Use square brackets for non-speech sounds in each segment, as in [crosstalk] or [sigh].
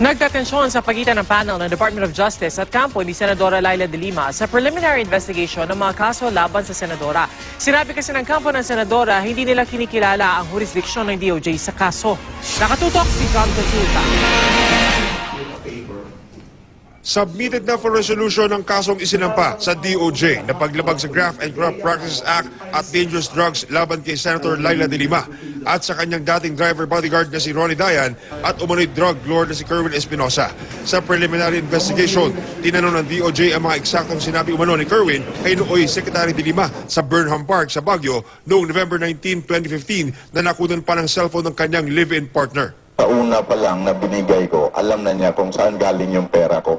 Nagtatensyon sa pagitan ng panel ng Department of Justice at kampo ni Senadora Laila de Lima sa preliminary investigation ng mga kaso laban sa Senadora. Sinabi kasi ng kampo ng Senadora, hindi nila kinikilala ang jurisdiksyon ng DOJ sa kaso. Nakatutok si John Consulta. Submitted na for resolution ang kasong isinampa sa DOJ na paglabag sa Graft and Corrupt Practices Act at Dangerous Drugs laban kay Senator Laila de Lima at sa kanyang dating driver bodyguard na si Ronnie Dayan at umano'y drug lord na si Kerwin Espinosa. Sa preliminary investigation, tinanong ng DOJ ang mga eksaktong sinabi umano ni Kerwin kay nooy Secretary de Lima sa Burnham Park sa Baguio noong November 19, 2015 na nakunan pa ng cellphone ng kanyang live-in partner. Sa una pa lang na binigay ko, alam na niya kung saan galing yung pera ko.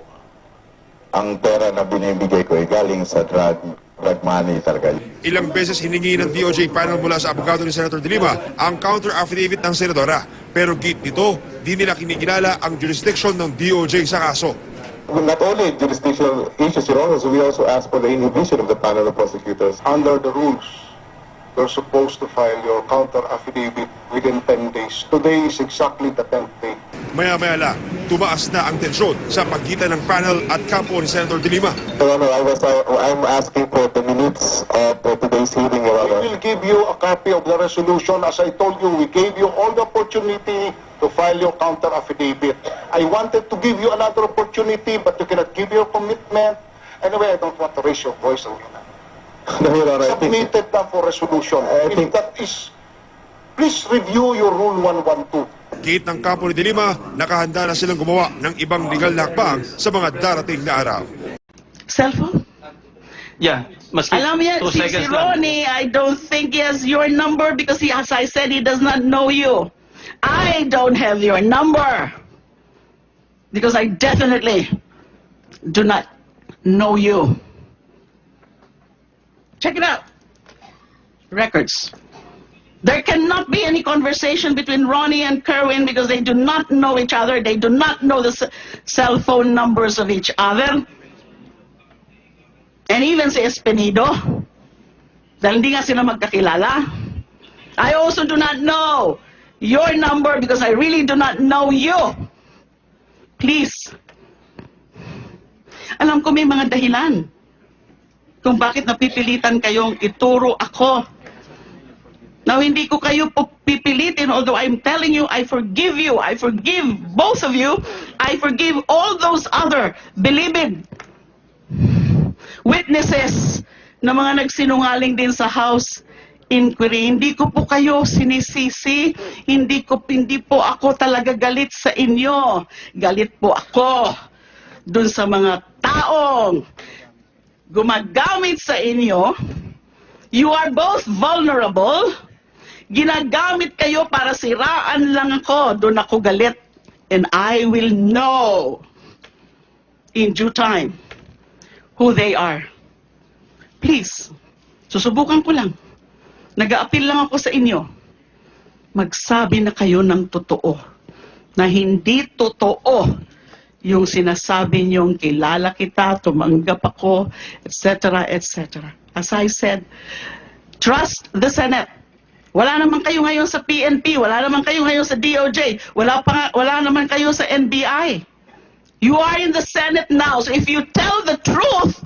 Ang pera na binibigay ko ay galing sa drug, drug money talaga. Ilang beses hiningi ng DOJ panel mula sa abogado ni Senator De Lima ang counter affidavit ng senadora. Pero git nito, di nila kinikilala ang jurisdiction ng DOJ sa kaso. Not only jurisdictional issues, Your Honor, so we also ask for the inhibition of the panel of prosecutors. under the rules, you're supposed to file your counter affidavit within 10 days. Today is exactly the 10th day. Maya-maya lang, tumaas na ang tensyon sa pagitan ng panel at kampo ni Senator De Lima. Your Honor, I was, uh, I'm asking for the minutes of uh, today's hearing, Your We Honor. will give you a copy of the resolution. As I told you, we gave you all the opportunity to file your counter affidavit. I wanted to give you another opportunity, but you cannot give your commitment. Anyway, I don't want to raise your voice again. No, Your Honor, I think, Submitted na for resolution. I If think- that is, please review your Rule 112. Gate ng kampo ni De Lima, nakahanda na silang gumawa ng ibang legal na hakbang sa mga darating na araw. Cellphone? Yeah, maski Alam two si, si. Ronnie, I don't think he has your number because he, as I said, he does not know you. I don't have your number because I definitely do not know you. Check it out. Records. There cannot be any conversation between Ronnie and Kerwin because they do not know each other. They do not know the cell phone numbers of each other. And even si Espinido, dahil hindi nga sila magkakilala. I also do not know your number because I really do not know you. Please. Alam ko may mga dahilan kung bakit napipilitan kayong ituro ako. Now, hindi ko kayo pipilitin, although I'm telling you, I forgive you. I forgive both of you. I forgive all those other believed witnesses na mga nagsinungaling din sa House inquiry. Hindi ko po kayo sinisisi. Hindi ko hindi po ako talaga galit sa inyo. Galit po ako dun sa mga taong gumagamit sa inyo. You are both vulnerable. Ginagamit kayo para siraan lang ako. Doon ako galit. And I will know in due time who they are. Please, susubukan ko lang. Nag-a-appeal lang ako sa inyo. Magsabi na kayo ng totoo. Na hindi totoo yung sinasabi niyong kilala kita, tumanggap ako, etc., etc. As I said, trust the Senate. Wala naman kayo ngayon sa PNP, wala naman kayo ngayon sa DOJ, wala, pa, wala naman kayo sa NBI. You are in the Senate now. So if you tell the truth,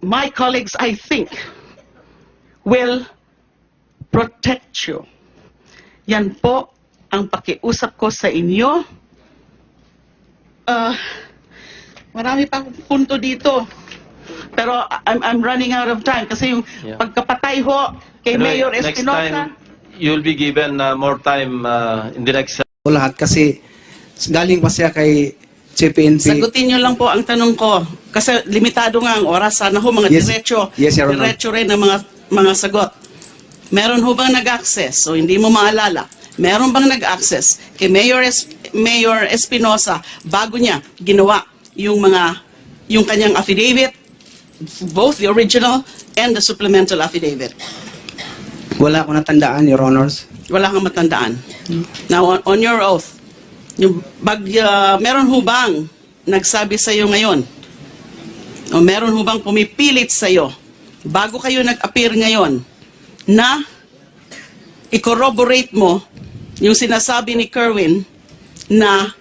my colleagues, I think, will protect you. Yan po ang pakiusap ko sa inyo. Uh, marami pa punto dito. Pero I'm, I'm running out of time kasi yung Yeah. pagkapatay ho kay Anyway, Mayor next Espinosa. time, you'll be given uh, more time uh, in the next o lahat kasi galing pa siya kay CPNP. Sagutin niyo lang po ang tanong ko. Kasi limitado nga ang oras. Sana ho mga Yes. diretso. Yes, Your Honor. diretso rin ang mga, mga sagot. Meron ho bang nag-access? So hindi mo maalala. Meron bang nag-access kay Mayor, es- Mayor Espinosa bago niya ginawa yung mga yung kanyang affidavit, both the original and the supplemental affidavit? Wala ko natandaan, Your Honors. Wala kang matandaan. Now, on, your oath, yung bag, uh, meron ho nagsabi sa iyo ngayon? O meron ho bang pumipilit sa iyo bago kayo nag-appear ngayon na i-corroborate mo yung sinasabi ni Kerwin na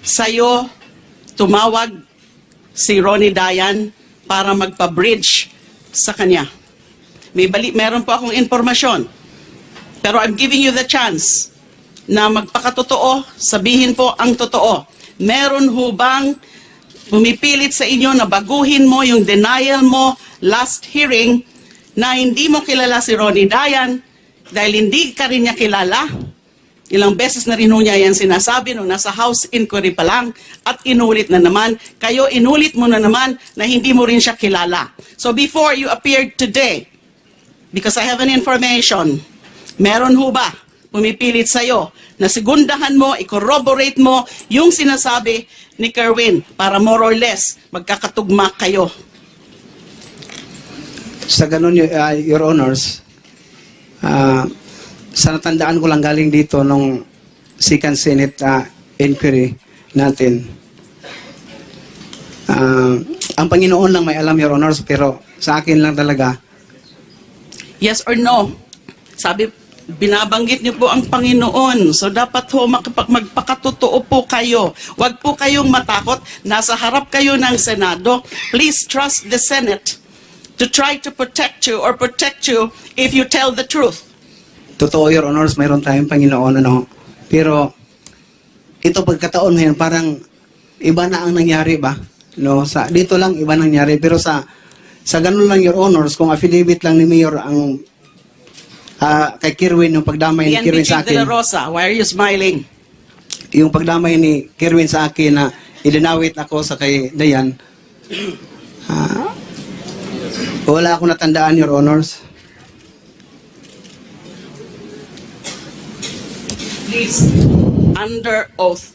sa'yo tumawag si Ronnie Dayan para magpa-bridge sa kanya. May bali, meron po akong informasyon. Pero I'm giving you the chance na magpakatotoo, sabihin po ang totoo. Meron ho bang pumipilit sa inyo na baguhin mo yung denial mo last hearing na hindi mo kilala si Ronnie Dayan dahil hindi ka rin niya kilala. Ilang beses na rin niya yan sinasabi nung nasa house inquiry pa lang at inulit na naman. Kayo inulit mo na naman na hindi mo rin siya kilala. So before you appeared today, because I have an information, meron ho ba pumipilit sa'yo na segundahan mo, i-corroborate mo yung sinasabi ni Kerwin para more or less magkakatugma kayo. Sa ganun, uh, Your Honors, ah, sa natandaan ko lang galing dito nung second Senate ah, inquiry natin. Ah, ang Panginoon lang may alam, Your Honors, pero sa akin lang talaga, Yes or no? Sabi, binabanggit niyo po ang Panginoon. So dapat ho magpakatotoo po kayo. Huwag po kayong matakot. Nasa harap kayo ng Senado. Please trust the Senate to try to protect you or protect you if you tell the truth. totoo, Your Honors, mayroon tayong Panginoon, ano. Pero, ito pagkataon ngayon, parang iba na ang nangyari ba? No, sa dito lang iba nangyari pero sa sa ganun lang your honors kung affidavit lang ni Mayor ang ah, kay Kirwin yung pagdamay ni Kirwin sa Bichig de la akin Rosa, why are you smiling? yung pagdamay ni Kirwin sa akin na idinawit ako sa kay Dayan ah, wala akong natandaan your honors Please, under oath.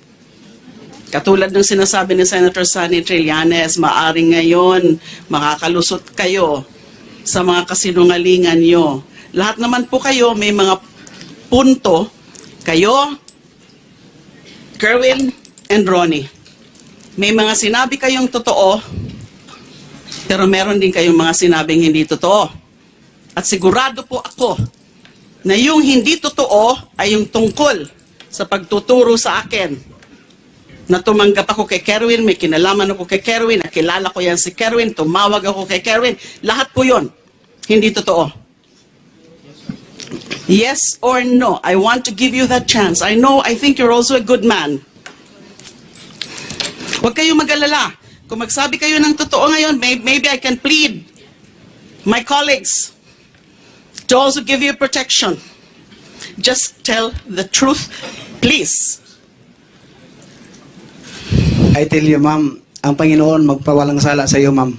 Katulad ng sinasabi ni Senator Sunny Trillanes, maaring ngayon makakalusot kayo sa mga kasinungalingan nyo. Lahat naman po kayo may mga punto. Kayo, Kerwin and Ronnie. May mga sinabi kayong totoo, pero meron din kayong mga sinabing hindi totoo. At sigurado po ako na yung hindi totoo ay yung tungkol sa pagtuturo sa akin na tumanggap ako kay Kerwin, may kinalaman ako kay Kerwin, nakilala ko yan si Kerwin, tumawag ako kay Kerwin. Lahat po yon hindi totoo. Yes or no? I want to give you that chance. I know, I think you're also a good man. Huwag kayong mag-alala. Kung magsabi kayo ng totoo ngayon, may- maybe I can plead my colleagues to also give you protection. Just tell the truth, please. I tell you, ma'am, ang Panginoon magpawalang sala sa iyo, ma'am.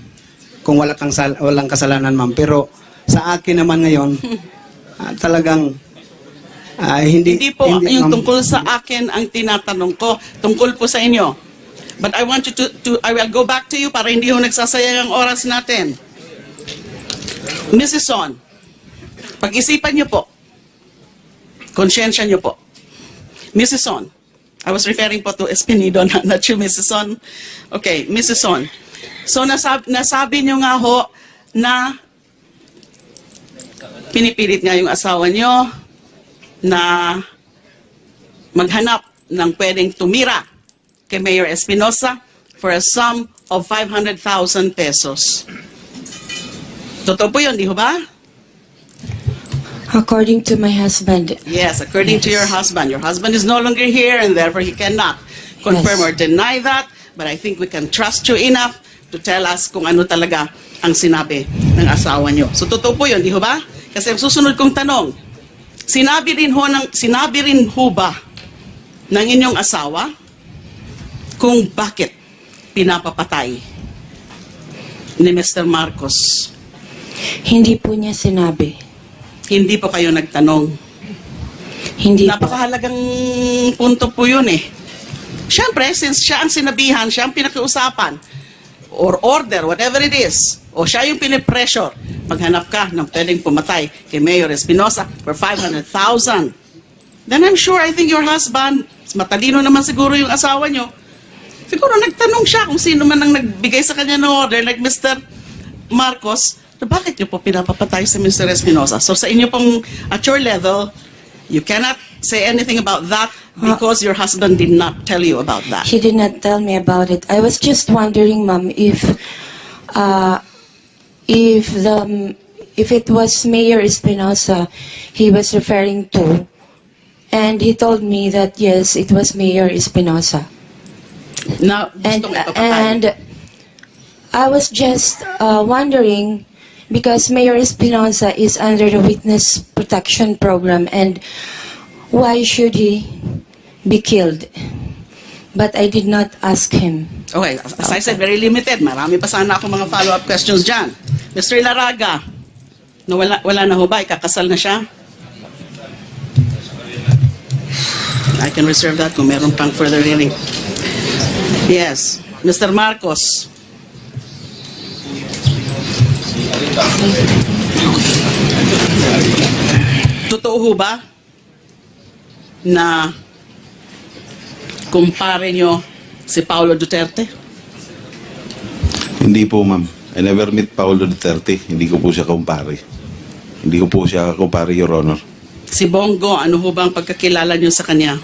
Kung wala kang sal- walang kasalanan, ma'am. Pero sa akin naman ngayon, [laughs] ah, talagang ah, hindi Hindi po yung ma'am. tungkol sa akin ang tinatanong ko. Tungkol po sa inyo. But I want you to, to I will go back to you para hindi ho nagsasayang ang oras natin. Mrs. Son, pag-isipan niyo po. Konsyensya niyo po. Mrs. Son, I was referring po to Espinido, [laughs] not, not you, Mrs. Son. Okay, Mrs. Son. So nasab nasabi niyo nga ho na pinipilit nga yung asawa niyo na maghanap ng pwedeng tumira kay Mayor Espinosa for a sum of 500,000 pesos. Totoo po yun, di ho ba? According to my husband, Yes, according to Yes. your husband. Your husband is no longer here and therefore he cannot confirm Yes. or deny that. But I think we can trust you enough to tell us kung ano talaga ang sinabi ng asawa niyo. So totoo po yun, di ho ba? Kasi ang susunod kong tanong, sinabi rin ho, ng, sinabi rin ho ba ng inyong asawa kung bakit pinapapatay ni Mr. Marcos? hindi po niya sinabi. Hindi po kayo nagtanong. Hindi po. Napakahalagang punto po yun eh. Siyempre, since siya ang sinabihan, siya ang pinakiusapan, or order, whatever it is, o siya yung pinipressure, maghanap ka ng pwedeng pumatay kay Mayor Espinosa for 500,000. Then I'm sure, I think your husband, matalino naman siguro yung asawa nyo, siguro nagtanong siya kung sino man ang nagbigay sa kanya ng order, like Mr. Marcos, na bakit niyo po pinapapatay si Mr. Espinosa? So sa inyo pong, at your level, you cannot say anything about that because your husband did not tell you about that. He did not tell me about it. I was just wondering, ma'am, if uh, if the if it was Mayor Espinosa he was referring to, and he told me that yes, it was Mayor Espinosa. Now, And and I was just uh, wondering because Mayor Espinosa is under the witness protection program and why should he be killed? But I did not ask him. Okay, as I said, very limited. Marami pa sana ako mga follow-up questions dyan. Mr. Ilaraga, no, wala, wala na ho ba? Ikakasal na siya? I can reserve that kung meron pang further hearing. Yes. Mr. Marcos. Totoo ho ba na kumpare nyo si Paulo Duterte? Hindi po, ma'am. I never meet Paolo Duterte. Hindi ko po siya kumpare. Hindi ko po siya kumpare, Your Honor. Si Bongo, ano ho ba ang pagkakilala nyo sa kanya?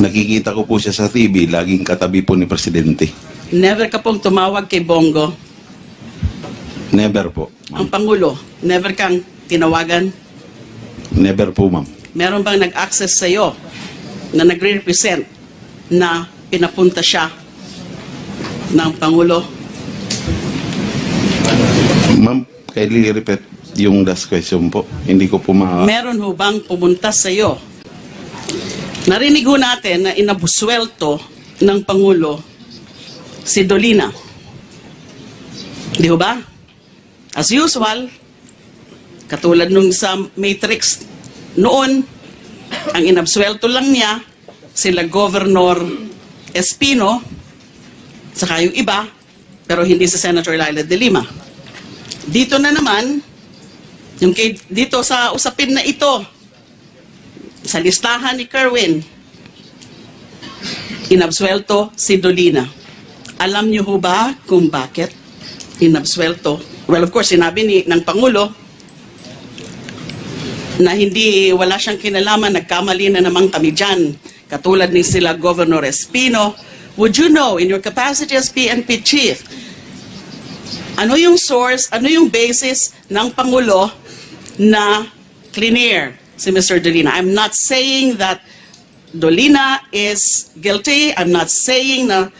Nakikita ko po siya sa TV, laging katabi po ni Presidente. Never ka pong tumawag kay Bongo. Never po. Ang. Pangulo, never kang tinawagan. Never po, ma'am. Meron bang nag-access sa'yo na nagre-represent na pinapunta siya ng Pangulo? Ma'am, kindly repeat yung last question po. Hindi ko po ma... Meron ho bang pumunta sa'yo? Narinig ho natin na inabuswelto ng Pangulo si Dolina. Di ho ba? As usual, katulad nung sa Matrix noon, ang inabswelto lang niya sila Governor Espino, saka yung iba, pero hindi si Senator Laila de Lima. Dito na naman, yung kay, dito sa usapin na ito, sa listahan ni Kerwin, inabswelto si Dolina. Alam niyo ho ba kung bakit inabswelto? Well, of course, sinabi ni, ng Pangulo na hindi, wala siyang kinalaman, nagkamali na naman kami dyan. Katulad ni sila Governor Espino. Would you know, in your capacity as PNP chief, ano yung source, ano yung basis ng Pangulo na clear si Mr. Dolina? I'm not saying that Dolina is guilty. I'm not saying na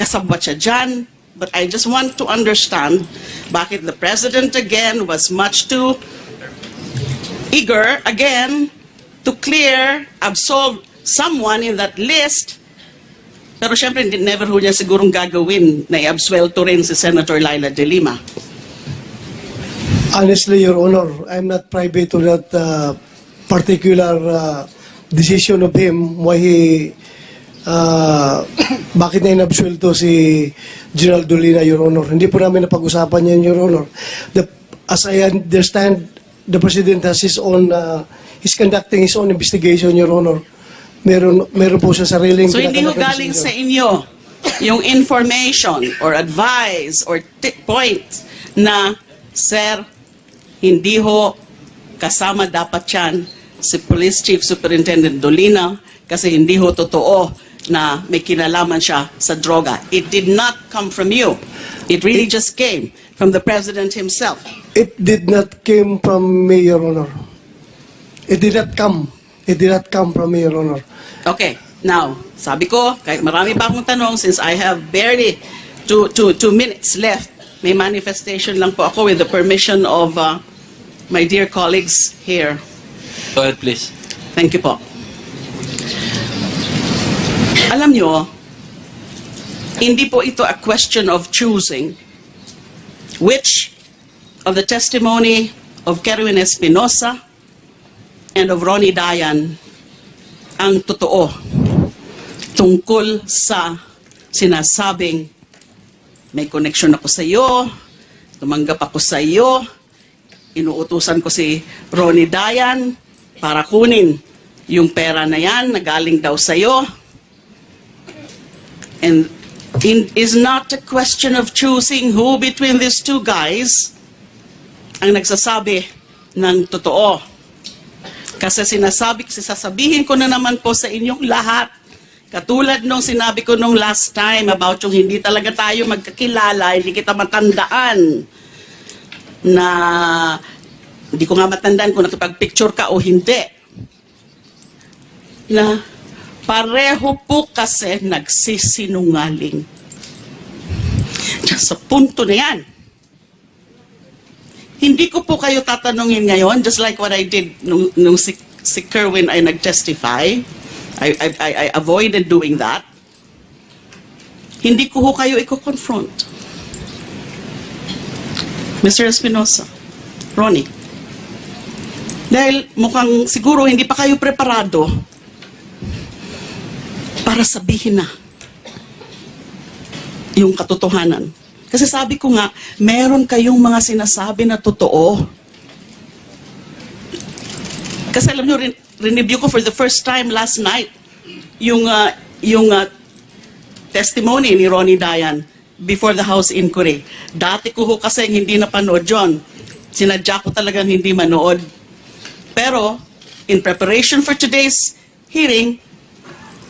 kasabwat siya dyan. But I just want to understand bakit the President again was much too eager again to clear, absolve someone in that list. Pero syempre, hindi- never ho niya sigurong gagawin na i-absuelto rin si Senator Laila de Lima. Honestly, Your Honor, I'm not privy to that uh, particular uh, decision of him why he uh, [coughs] bakit na inabsuelto si General Dolina, Your Honor. Hindi po namin napag-usapan yan, Your Honor. The, as I understand, the President has his own, uh, he's conducting his own investigation, Your Honor. Meron, meron po siya sariling So hindi ho galing sa inyo yung information or advice or point na, Sir, hindi ho kasama dapat yan si Police Chief Superintendent Dolina kasi hindi ho totoo na may kinalaman siya sa droga. It did not come from you. It really just came from the President himself. It did not came from me, Your Honor. It did not come. It did not come from me, Your Honor. Okay, now, sabi ko, kahit marami pa akong tanong, since I have barely two, two, two minutes left, may manifestation lang po ako with the permission of uh, my dear colleagues here. Go ahead, please. Thank you po. Alam nyo, hindi po ito a question of choosing which of the testimony of Kerwin Espinosa and of Ronnie Dayan ang totoo tungkol sa sinasabing may connection ako sa iyo, tumanggap ako sa iyo, inuutusan ko si Ronnie Dayan para kunin yung pera na yan na galing daw sa iyo. And it is not a question of choosing who between these two guys ang nagsasabi ng totoo. Kasi sinasabi, sasabihin ko na naman po sa inyong lahat, katulad nung sinabi ko nung last time about yung hindi talaga tayo magkakilala, hindi kita matandaan na hindi ko nga matandaan kung nakipag-picture ka o hindi. Na pareho po kasi nagsisinungaling. Sa punto na yan. Hindi ko po kayo tatanungin ngayon, just like what I did nung, nung si, si Kerwin ay nag-testify. I, I, I, I avoided doing that. Hindi ko ho kayo i-confront. Mr. Espinosa, Ronnie, dahil mukhang siguro hindi pa kayo preparado para sabihin na yung katotohanan. Kasi sabi ko nga, meron kayong mga sinasabi na totoo. Kasi alam nyo, rin, rineview ko for the first time last night yung, uh, yung uh, testimony ni Ronnie Dayan before the House inquiry. Dati ko ho kasi hindi napanood yun. Sinadya ko talagang hindi manood. Pero, in preparation for today's hearing,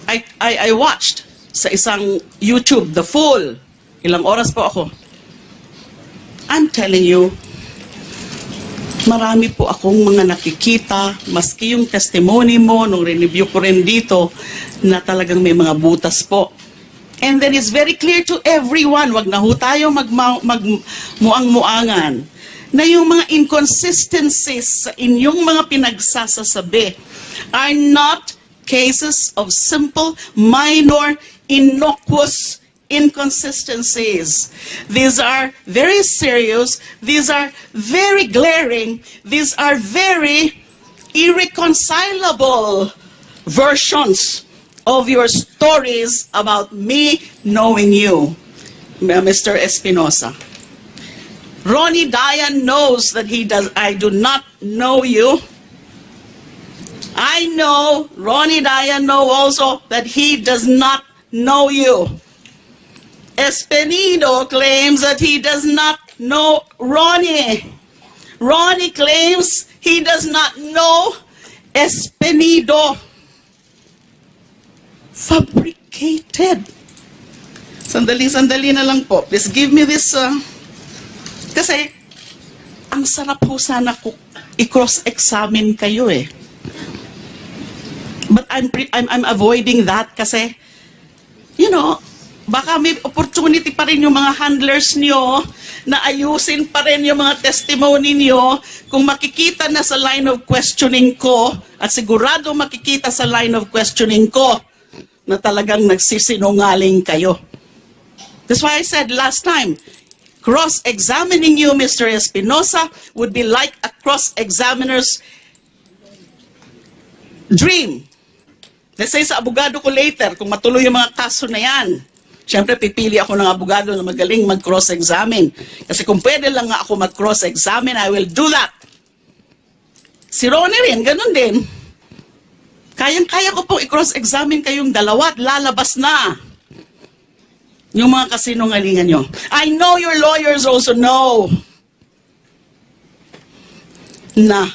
I, I, I watched sa isang YouTube, the full. Ilang oras po ako. I'm telling you, marami po akong mga nakikita, maski yung testimony mo, nung review ko rin dito, na talagang may mga butas po. And then it's very clear to everyone, wag na ho tayo magmuang-muangan, na yung mga inconsistencies sa inyong mga pinagsasasabi are not cases of simple, minor, innocuous inconsistencies. These are very serious, these are very glaring, these are very irreconcilable versions of your stories about me knowing you, Mr. Espinosa. Ronnie Dayan knows that he does I do not know you. I know Ronnie Dayan know also that he does not know you. Espinido claims that he does not know Ronnie. Ronnie claims he does not know Espinido. Fabricated. Sandali, sandali na lang po. Please give me this. Uh, kasi, ang sarap po sana ko i-cross-examine kayo eh. But I'm, pre- I'm, I'm avoiding that kasi, you know, baka may opportunity pa rin yung mga handlers nyo na ayusin pa rin yung mga testimony nyo kung makikita na sa line of questioning ko at sigurado makikita sa line of questioning ko na talagang nagsisinungaling kayo. That's why I said last time, cross-examining you, Mr. Espinosa, would be like a cross-examiner's dream. Let's say sa abogado ko later, kung matuloy yung mga kaso na yan, Siyempre, pipili ako ng abogado na magaling mag-cross-examine. Kasi kung pwede lang nga ako mag-cross-examine, I will do that. Si Ronnie rin, ganun din. Kayang-kaya ko pong i-cross-examine kayong dalawa at lalabas na yung mga kasinungalingan nyo. I know your lawyers also know na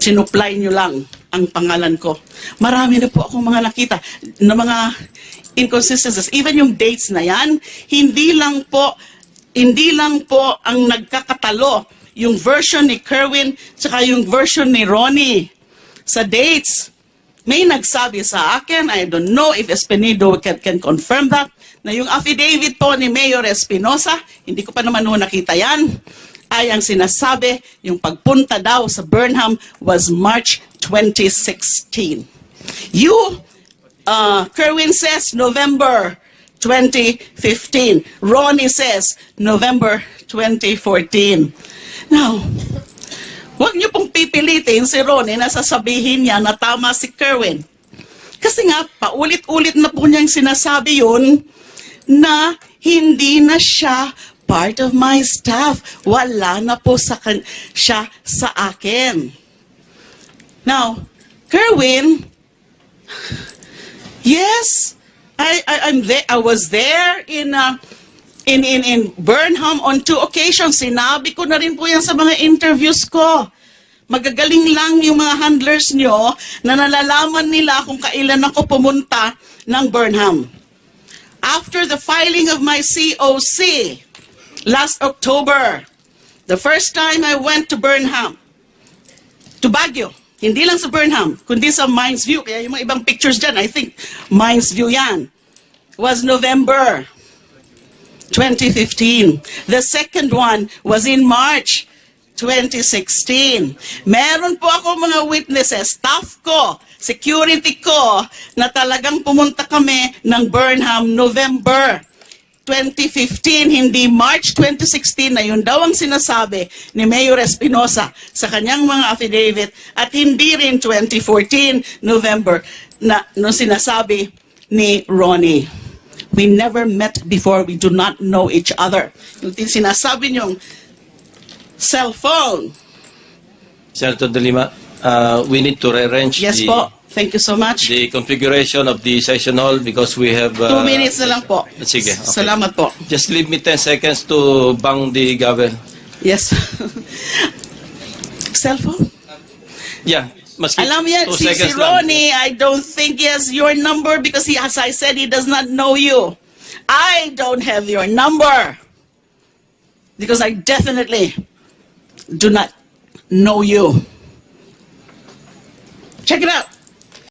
sinupply nyo lang ang pangalan ko. Marami na po akong mga nakita na mga inconsistencies. Even yung dates na yan, hindi lang po, hindi lang po ang nagkakatalo yung version ni Kerwin tsaka yung version ni Ronnie sa dates. May nagsabi sa akin, I don't know if Espinido can, can confirm that, na yung affidavit po ni Mayor Espinosa, hindi ko pa naman ho nakita yan, ay ang sinasabi, yung pagpunta daw sa Burnham was March 2016. You uh, Kerwin says November 2015. Ronnie says November 2014. Now, huwag niyo pong pipilitin si Ronnie na sasabihin niya na tama si Kerwin. Kasi nga, paulit-ulit na po niyang sinasabi yun na hindi na siya part of my staff. Wala na po sa siya sa akin. Now, Kerwin, Yes, I, I I'm there. I was there in uh, in in in Burnham on two occasions. Sinabi ko na rin po yan sa mga interviews ko. Magagaling lang yung mga handlers nyo na nalalaman nila kung kailan ako pumunta ng Burnham. After the filing of my COC last October, the first time I went to Burnham, to Baguio, hindi lang sa Burnham, kundi sa Mines View, kaya yung mga ibang pictures dyan, I think Mines View yan, was November 2015. The second one was in March 2016. Meron po ako mga witnesses, staff ko, security ko, na talagang pumunta kami ng Burnham November 2015, hindi March 2016 na yun daw ang sinasabi ni Mayor Espinosa sa kanyang mga affidavit at hindi rin 2014 November na no sinasabi ni Ronnie. We never met before. We do not know each other. Yung sinasabi niyong cellphone. Senator De Lima, uh, we need to rearrange Yes the, po. Thank you so much. the configuration of the session hall because we have... uh, Two minutes na lang po. Sige, okay. Salamat po. Just leave me 10 seconds to bang the gavel. Yes. [laughs] Cell phone? Yeah, maski Alam mo yan, si, si. Ronnie, I don't think he has your number because he, as I said, he does not know you. I don't have your number because I definitely do not know you. Check it out.